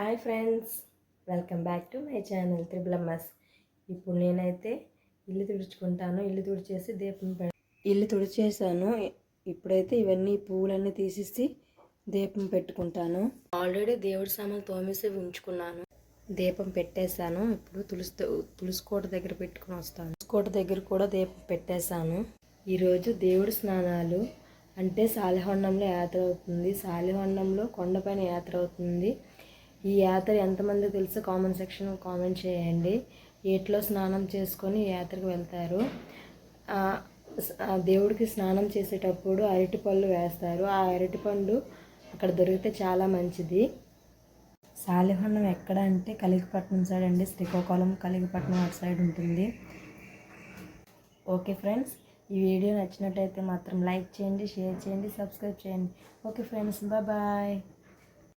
Hi friends welcome back to my channel త్రిబులమ్మస్. ఇప్పుడు నేనైతే ఇల్లు తుడుచుకుంటాను. ఇల్లు తుడిచేసి దీపం పె ఇల్లు తుడిచేసాను. ఇప్పుడైతే ఇవన్నీ పువ్వులన్నీ తీసేసి దీపం పెట్టుకుంటాను. ఆల్రెడీ దేవుడి సామాన్లు తోమేసి ఉంచుకున్నాను. దీపం పెట్టేశాను. ఇప్పుడు తులసి తులసి కోట దగ్గర పెట్టుకుని వస్తాను. తులసి కోట దగ్గర కూడా దీపం పెట్టేశాను. ఈరోజు దేవుడి స్నానాలు. అంటే సాలిహొండంలో యాత్ర అవుతుంది. సాలిహొండంలో కొండపైన యాత్ర అవుతుంది. ఈ యాత్ర ఎంతమంది తెలుసు? కామెంట్ సెక్షన్ కామెంట్ చేయండి. ఏట్లో స్నానం చేసుకొని యాత్రకు వెళ్తారు. ఆ దేవుడికి స్నానం చేసేటప్పుడు అరటిపళ్ళు వేస్తారు. ఆ అరటిపండు అక్కడ దొరికితే చాలా మంచిది. సాలిహొండం ఎక్కడ అంటే కలిగిపట్నం సైడ్ అండి. శ్రీకాకుళం కలిగిపట్నం అటు సైడ్ ఉంటుంది. ఓకే ఫ్రెండ్స్ ఈ వీడియో నచ్చినట్టయితే మాత్రం లైక్ చేయండి షేర్ చేయండి సబ్స్క్రైబ్ చేయండి. Okay friends bye.